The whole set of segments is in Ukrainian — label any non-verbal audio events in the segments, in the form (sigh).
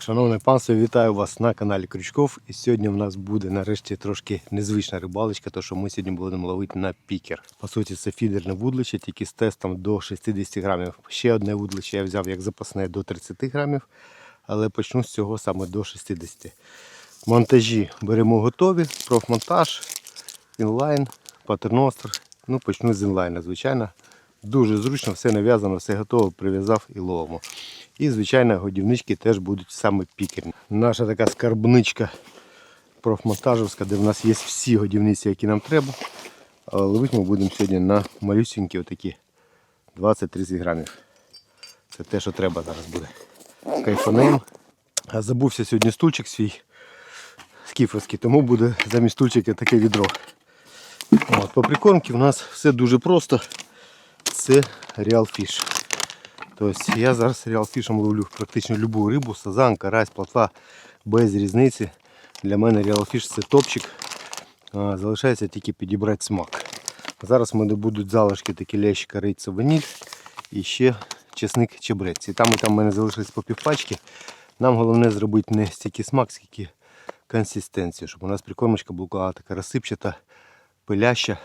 Шановне панство, вітаю вас на каналі Крючков. І сьогодні в нас буде нарешті трошки незвична рибалочка, тому що ми сьогодні будемо ловити на пікер. По суті, це фідерне вудлище, тільки з тестом до 60 грамів. Ще одне вудлище я взяв як запасне до 30 грамів, але почну з цього саме до 60. Монтажі беремо готові, профмонтаж, інлайн, патерностр. Ну, почну з інлайна, звичайно. Дуже зручно, все нав'язано, все готово, прив'язав і ловимо. І, звичайно, годівнички теж будуть саме пікерні. Наша така скарбничка профмонтажівська, де в нас є всі годівниці, які нам треба. Але ловити ми будемо сьогодні на малюсінькі отакі 20-30 грамів. Це те, що треба зараз буде. Кайфанем. Забувся сьогодні стульчик свій скіферський, тому буде замість стульчика таке відро. От, по прикормці в нас все дуже просто. Це Real Fish. Тобто я зараз Real Fish ловлю практично любу рибу, сазан, карась, плотва без різниці. Для мене Real Fish це топчик. Залишається тільки підібрати смак. Зараз в мене будуть залишки такі лящі кориця ваніль і ще чесник чебрець. І там і там в мене залишились по півпачки. Нам головне зробити не стільки смак, скільки консистенцію, щоб у нас прикормочка була така розсипчата, пиляща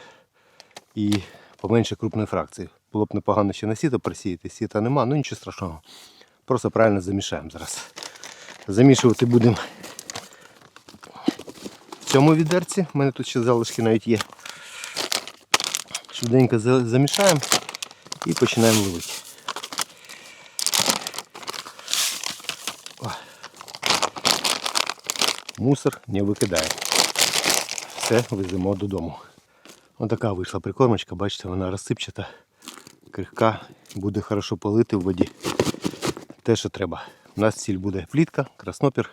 і поменше крупної фракції. Було б непогано ще на сіто просіяти, сіта нема, ну нічого страшного. Просто правильно замішаємо зараз. Замішувати будемо в цьому відерці. У мене тут ще залишки навіть є. Швиденько замішаємо і починаємо ловити. О. Мусор не викидає. Все, веземо додому. Ось така вийшла прикормочка, бачите, вона розсипчата, крихка, буде хорошо полити в воді. Те, що треба. У нас ціль буде плітка, краснопір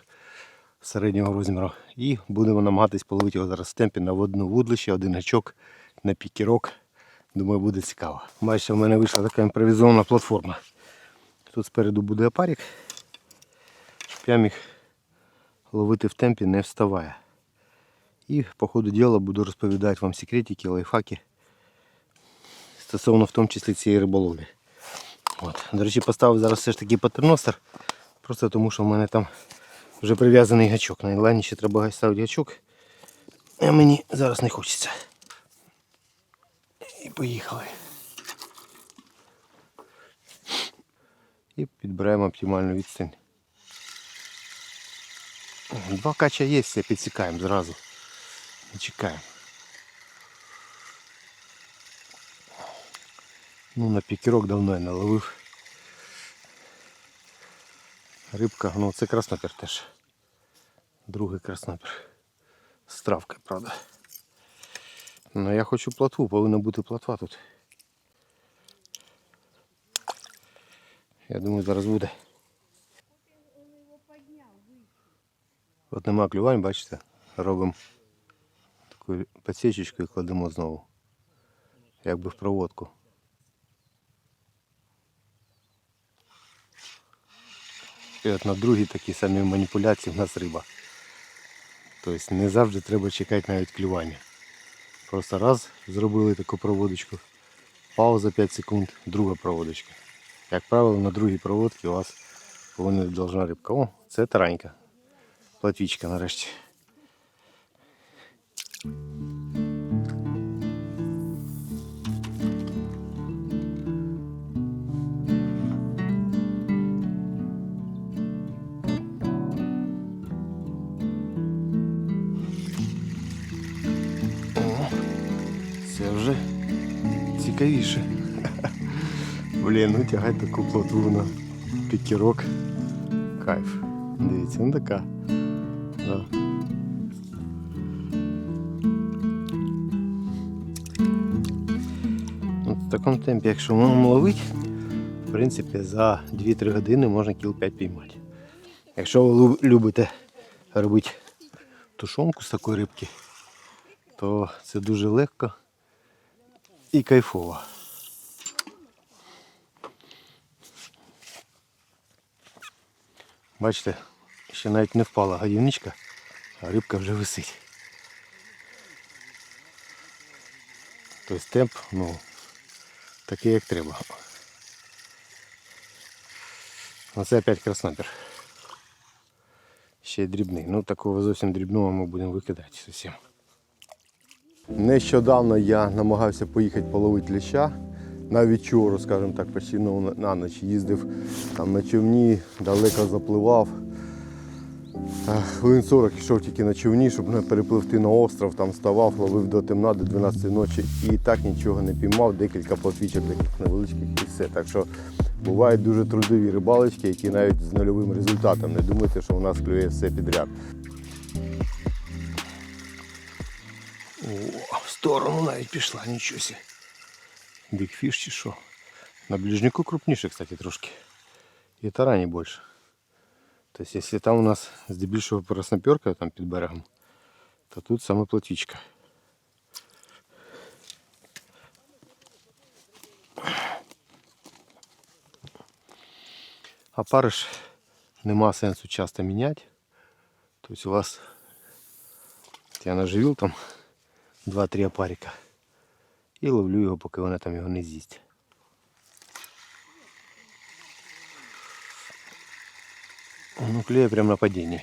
середнього розміру. І будемо намагатись половити його зараз в темпі на водну вудлище, один гачок на пікірок. Думаю, буде цікаво. Бачите, в мене вийшла така імпровізована платформа. Тут спереду буде опарик, щоб я ловити в темпі не вставає. І по ходу діла буду розповідати вам секретики, лайфхаки стосовно в тому числі цієї риболовлі. От. До речі, поставив зараз все ж таки патерностер, просто тому що в мене там вже прив'язаний гачок. На треба ставити гачок. А мені зараз не хочеться. І поїхали. І підбираємо оптимальну відстань. Два кача є, все підсікаємо зразу. І чекаємо. Ну, на пікерок давно я не ловив. Рибка, ну це краснопір теж. Другий краснопір. З травкою, правда. Ну я хочу платву, повинна бути платва тут. Я думаю, зараз буде. От нема клювань, бачите, робимо таку підсічечку і кладемо знову. Якби в проводку. І от на другій такі самі маніпуляції в нас риба. Тобто не завжди треба чекати навіть клювання. Просто раз зробили таку проводочку, пауза 5 секунд, друга проводочка. Як правило, на другій проводці у вас повинна рибка. О, це таранька. Платвічка нарешті. Цікавіше. Блін, ну тягати таку плотву на пікірок. Кайф. Дивіться, ну така. Да. От в такому темпі, якщо можемо ловити, в принципі, за 2-3 години можна кіл 5 піймати. Якщо ви любите робити тушонку з такої рибки, то це дуже легко і кайфово. Бачите, ще навіть не впала годівничка, а рибка вже висить. Тобто темп, ну, такий як треба. Оце опять краснопір. ще й дрібний. Ну такого зовсім дрібного ми будемо викидати зовсім. Нещодавно я намагався поїхати половити ліща. На вечору, скажімо так, почти ну, на- ніч їздив там на човні, далеко запливав. Е, Хвилин 40 йшов тільки на човні, щоб не перепливти на остров, там ставав, ловив до темна, до 12 ночі і так нічого не піймав, декілька платвічок, декілька невеличких і все. Так що бувають дуже трудові рибалочки, які навіть з нульовим результатом. Не думайте, що у нас клює все підряд. О, в сторону навіть пішла, нічого сі. Бікфіш чи що? На ближнику крупніше, кстати, трошки. І тарані більше. Тобто, якщо там у нас здебільшого пороснаперка там під берегом, то тут саме плотвічка. А париш нема сенсу часто міняти. Тобто у вас от я наживив там 2-3 опарика і ловлю його, поки вона там його не з'їсть. Ну, клея прямо на падінні.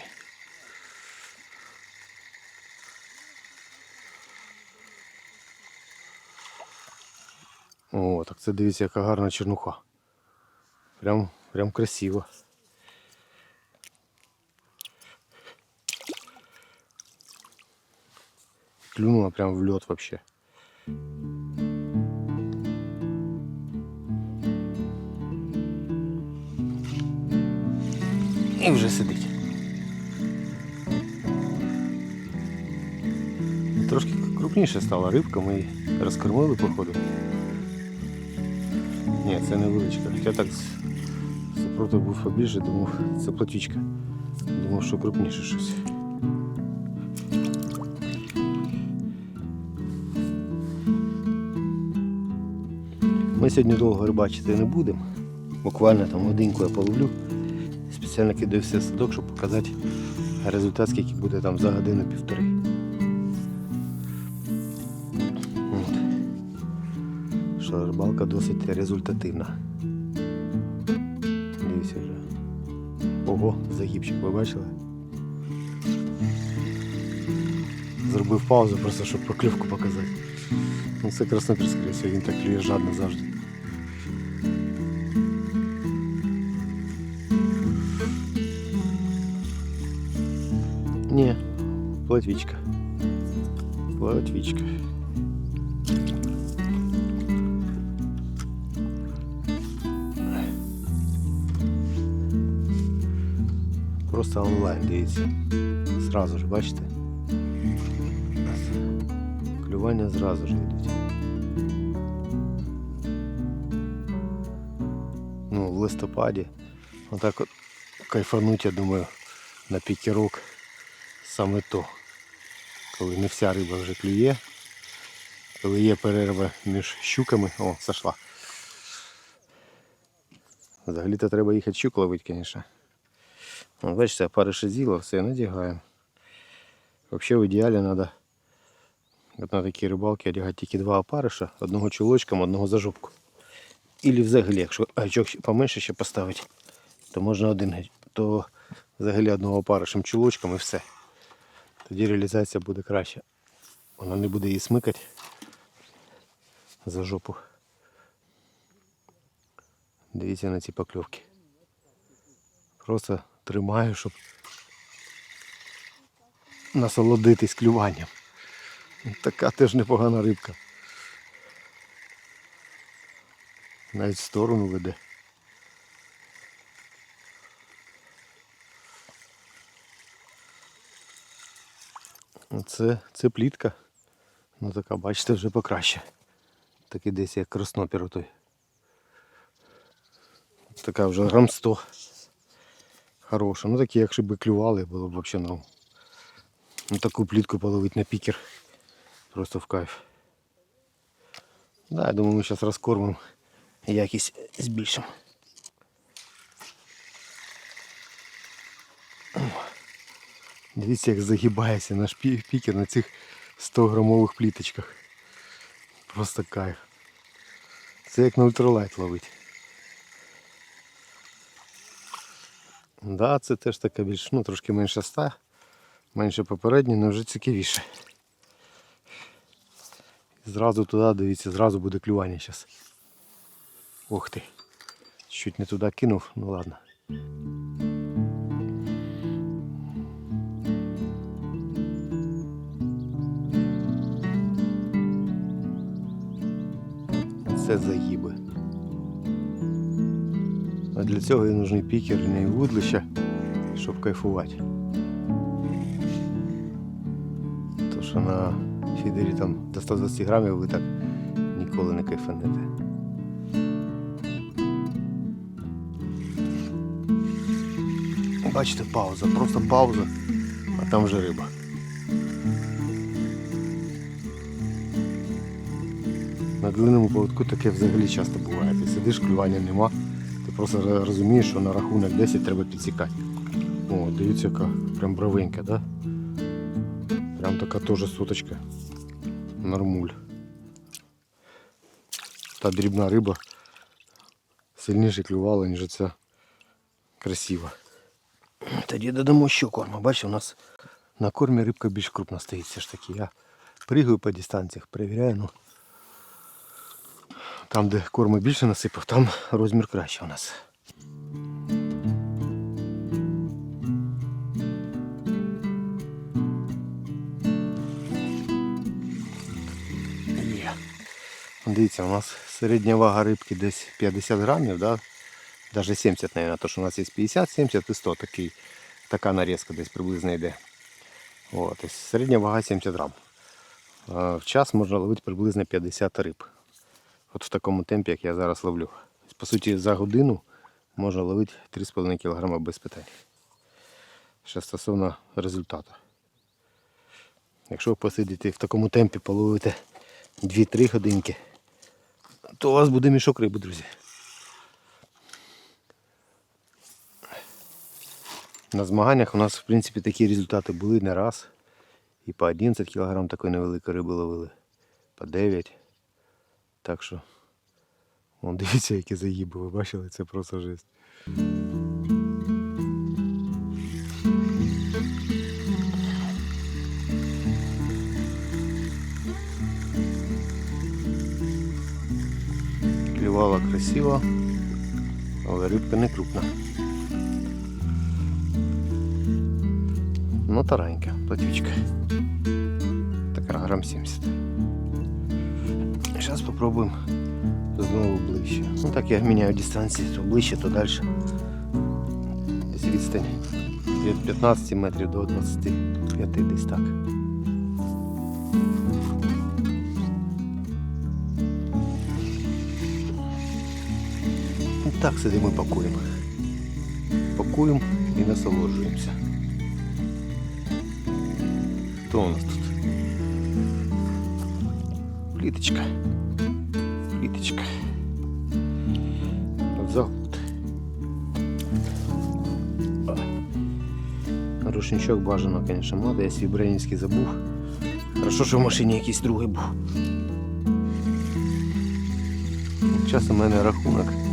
О, так це дивіться, яка гарна чернуха. Прям, прям красиво. Клюнула прям в лед вообще. І вже сидить. Трошки крупніше стала рибка, ми її розкормили походу. Ні, це невеличка. Я так з- супротив був побільше, думав, (laughs) це платічка. Думав, що крупніше щось. Ми сьогодні довго рибачити не будемо. Буквально там годинку я половлю. Спеціально кидаю все в садок, щоб показати результат, скільки буде там за годину-півтори. Що рибалка досить результативна. Дивіться вже. Ого, загибчик, ви бачили? Зробив паузу просто, щоб покльовку показати. Ну це краснопір, скоріше, всього, він так клює жадно завжди. Ні, платвічка. Платвічка. Просто онлайн, дивіться. Зразу ж, бачите? Клювання зразу ж йдуть. Ну, в листопаді. Отак от кайфануть, я думаю, на пікерок саме то. Коли не вся риба вже клює. Коли є перерва між щуками. О, зайшла. Взагалі-то треба їхати щук ловити, звісно. Бачите, парише з'їла, все, надягаємо. Взагалі в ідеалі треба на такі рибалки одягати тільки два опариша, одного чулочком, одного за жопку. Ілі взагалі, якщо гачок поменше ще поставити, то можна один то взагалі одного опаришем чулочком і все. Тоді реалізація буде краще. Вона не буде її смикати за жопу. Дивіться на ці покльовки. Просто тримаю, щоб насолодитись клюванням. Така теж непогана рибка. Навіть в сторону веде. Це, це плітка. Ну така, бачите, вже покраще. Такий десь як краснопір той. Така вже грам 100. Хороша. Ну такі, якщо б клювали, було б взагалі норм. Ну таку плітку половити на пікер. Просто в кайф. Да, я думаю, ми зараз розкормимо якість збільшимо. Дивіться, як загибається наш пікер на цих 100 грамових пліточках. Просто кайф. Це як на ультралайт ловить. Да, це теж така більш, ну, трошки менше ста, менше попередньої, але вже цікавіше. Зразу туди, дивіться, зразу буде клювання зараз. Ух ти. Чуть не туди кинув, ну ладно. Це загиби. А для цього і нужний пікер, і вудлища, щоб кайфувати. То що на фідері там до 120 грамів ви так ніколи не кайфанете. Бачите, пауза, просто пауза, а там вже риба. На длинному поводку таке взагалі часто буває. Ти сидиш, клювання нема. Ти просто розумієш, що на рахунок 10 треба підсікати. О, дивіться, яка прям бровенька, да? Прям така теж суточка. Нормуль. Та дрібна риба сильніше клювала, ніж ця красива. Тоді додамо ще корму. Бачите, у нас на кормі рибка більш крупна стоїть. Все ж таки. Я пригаю по дистанціях, перевіряю. Ну, там, де корму більше насипав, там розмір краще у нас. Дивіться, у нас середня вага рибки десь 50 грамів, да? Даже 70, наверное, то, що у нас є 50, 70 і 100, такий, така нарізка десь приблизно йде. От, середня вага 70 грам. В час можна ловити приблизно 50 риб. От в такому темпі, як я зараз ловлю. По суті, за годину можна ловити 3,5 кг без питань. Ще стосовно результату. Якщо ви посидите в такому темпі, половите 2-3 годинки, то у вас буде мішок риби, друзі. На змаганнях у нас, в принципі, такі результати були не раз. І по 11 кг такої невеликої риби ловили, по 9. Так що, вон дивіться, які загиби, ви бачили, це просто жесть. Клювала красиво, але рибка не крупна. Ну, таранька, платючка. Така грам 70. Зараз спробуємо знову ближче. Ну так я міняю дистанції, то ближче, то далі. Десь відстань від 15 метрів до 25 десь так. Так сидимо і пакуємо. Пакуємо і насолоджуємося. Хто у нас тут? Пліточка. Пліточка. Загод. Рушничок бажано, звісно, мати. Я свій бренівський забув. Хорошо, що в машині якийсь другий був. Зараз у мене рахунок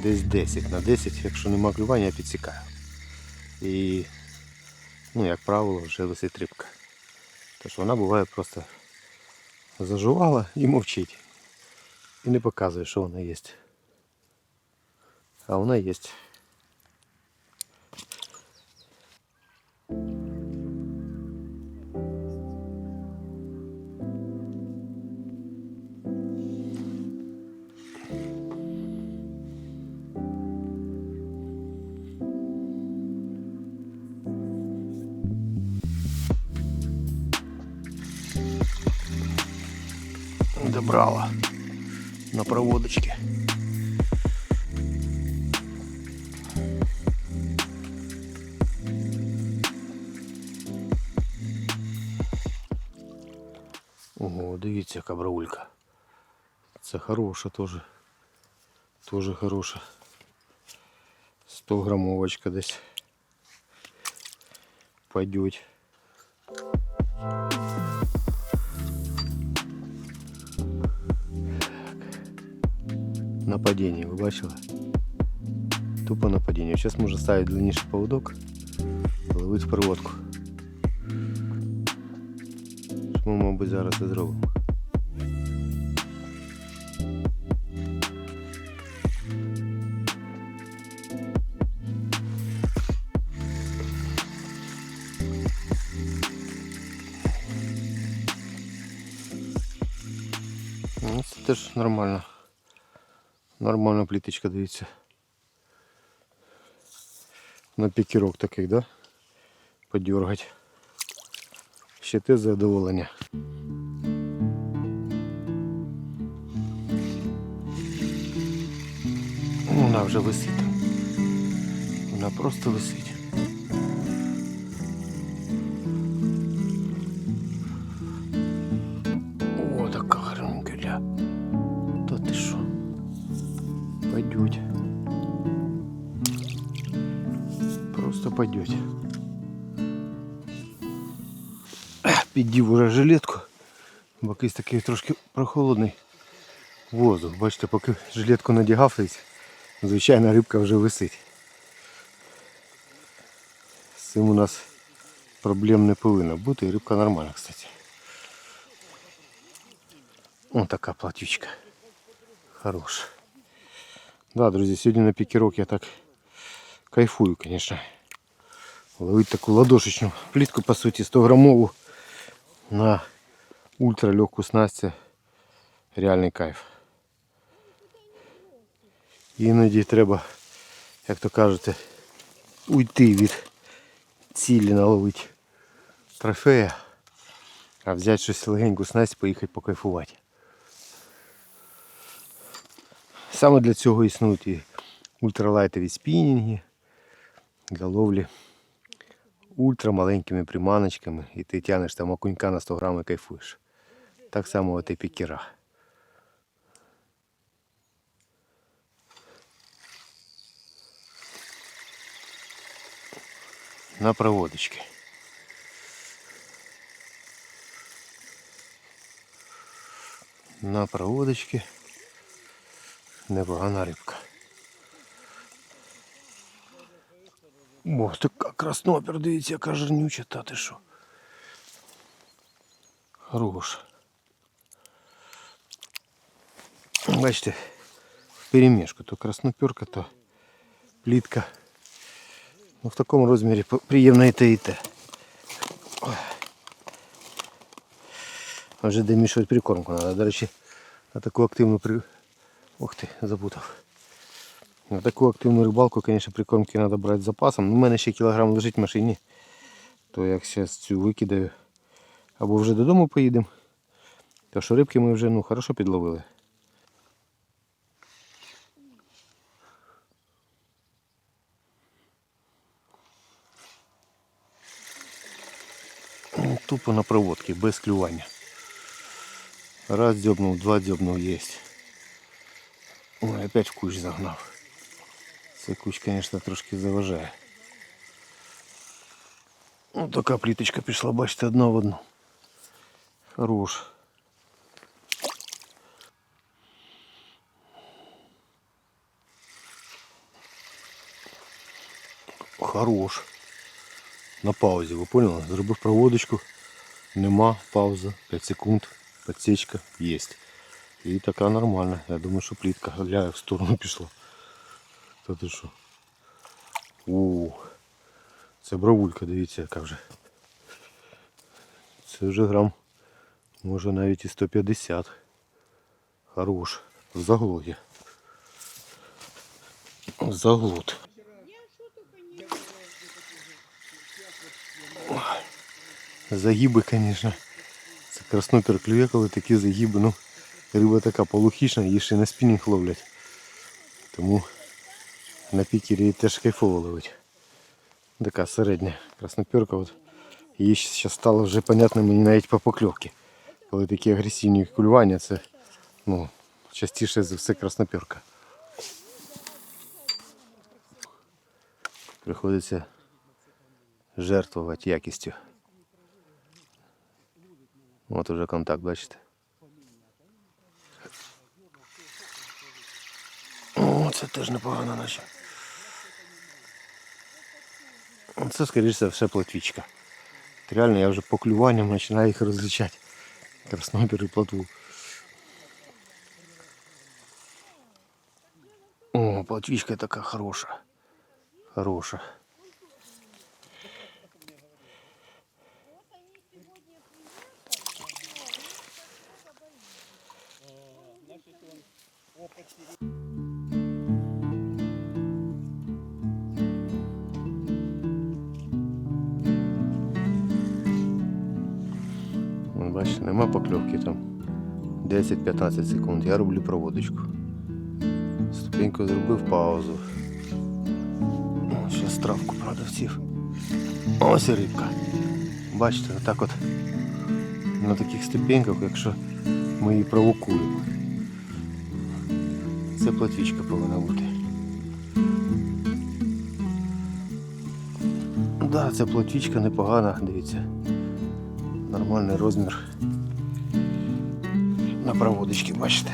десь 10 на 10, якщо нема клювання, я підсікаю. І, ну, як правило, вже висить рибка. Тож вона буває просто зажувала і мовчить. І не показує, що вона є. А вона є. Добрала на проводочке. Ого, дивіться, яка браулька. Це хороша теж. Теж хороша. 100 грамовочка десь. Пойдет. Нападіння, ви бачили? Тупо нападіння. Зараз можна ставити длинніший поводок, ловити в проводку. Що ми, мабуть, зараз і зробимо. Ну, це теж нормально. Нормальна пліточка, дивіться. На пікірок такий, да? Подергать. Ще те задоволення. Вона вже висить. Вона просто висить. такий трошки прохолодний воздух. Бачите, поки жилетку надягав, десь, звичайна рибка вже висить. З цим у нас проблем не повинно бути. І рибка нормальна, кстати. О, така платючка. Хорош. Да, друзі, сьогодні на пікерок я так кайфую, конечно. Ловить таку ладошечну плітку, по суті, 100 грамову на ультралегку снасть. це Реальний кайф. Іноді треба, як то кажете, уйти від цілі наловити трофея, а взяти щось легеньку снасть, поїхати покайфувати. Саме для цього існують і ультралайтові спінінги для ловлі ультрамаленькими приманочками. І ти тянеш там окунька на 100 грам і кайфуєш. Так само от і пікера. На проводочки. На проводочки. Непогана рибка. О, така краснопер, дивіться, яка жирнюча, та ти що. Хорош. Бачите, в перемішку, то красноперка, то плітка. Ну, в такому розмірі приємно і те, і те. А Вже домішувати прикормку треба. До речі, на таку активну при... Ух ти, запутав. На таку активну рибалку, звісно, прикормки треба брати з запасом. Ну, У мене ще кілограм лежить в машині. То як зараз цю викидаю. Або вже додому поїдемо. То що рибки ми вже ну, хорошо підловили. Тупо на проводці, без клювання. Раз дзьобнув, два дзьобнув, єсть. Ой, опять в кущ загнав. Цей кущ, звісно, трошки заважає. Ну, така пліточка пішла, бачите, одна в одну. Хорош. Хорош. На паузі, ви поняли? Зробив проводочку. Нема, пауза, 5 секунд, подсечка, есть. І така нормальна. Я думаю, що плітка гляє в сторону пішла. Та ти що? У, це бравулька, дивіться, яка вже. Це вже грам. Може навіть і 150. Хорош. В заглоді. Заглот. Загиби, звісно. Це краснопер клює, коли такі загиби. Ну, риба така полухішна, її ще на спінінг ловлять. Тому на пікері її теж кайфово ловить. Така середня красноперка. От. Її зараз стало вже понятно мені навіть по покльовці. Коли такі агресивні клювання, це ну, частіше за все красноперка. Приходиться жертвувати якістю. От уже контакт, бачите. О, це теж непогано наче. Це, скоріше за все, плотвічка. От Реально, я вже по клюванням починаю їх розличати. Краснопір і плотву. О, плотвічка така хороша. Хороша. Бачите, нема покльовки там. 10-15 секунд. Я роблю проводочку. Ступеньку зробив паузу. О, Ще стравку продавців. Ось і рибка. Бачите, отак от на таких ступеньках, якщо ми її провокуємо. Це платвічка повинна бути. Так, да, ця платвічка непогана, дивіться. Нормальний розмір. На проводочці, бачите.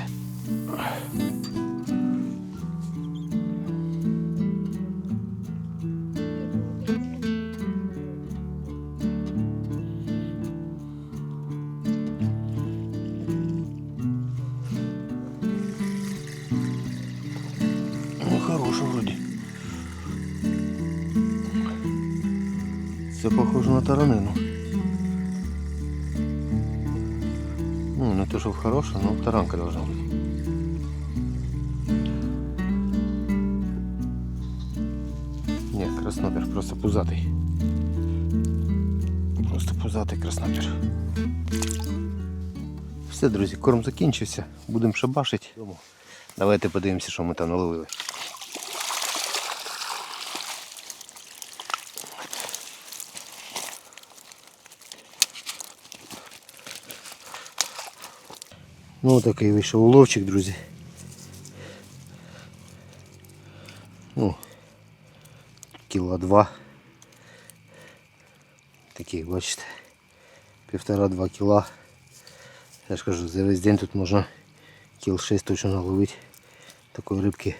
Ну, хороша вроді. Це похоже на таранину. Что хорошая, но таранка должна быть. Нет, краснопер, просто пузатый. Просто пузатий краснопер. Все, друзі, корм закінчився. Будемо шабашити. Давайте подивимося, що ми там наловили. Ну, такий вийшов уловчик, друзі. Ну, кіла два. Такий, бачите, півтора-два кіла. Я ж кажу, за весь день тут можна кіл 6 точно наловити. Такої рибки.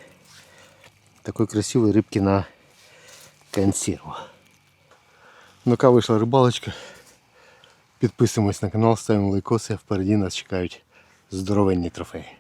Такої красивої рибки на консерву. Ну ка вийшла рибалочка. Підписуємось на канал, ставимо лайкоси, впереді нас чекають здоровенні трофеї.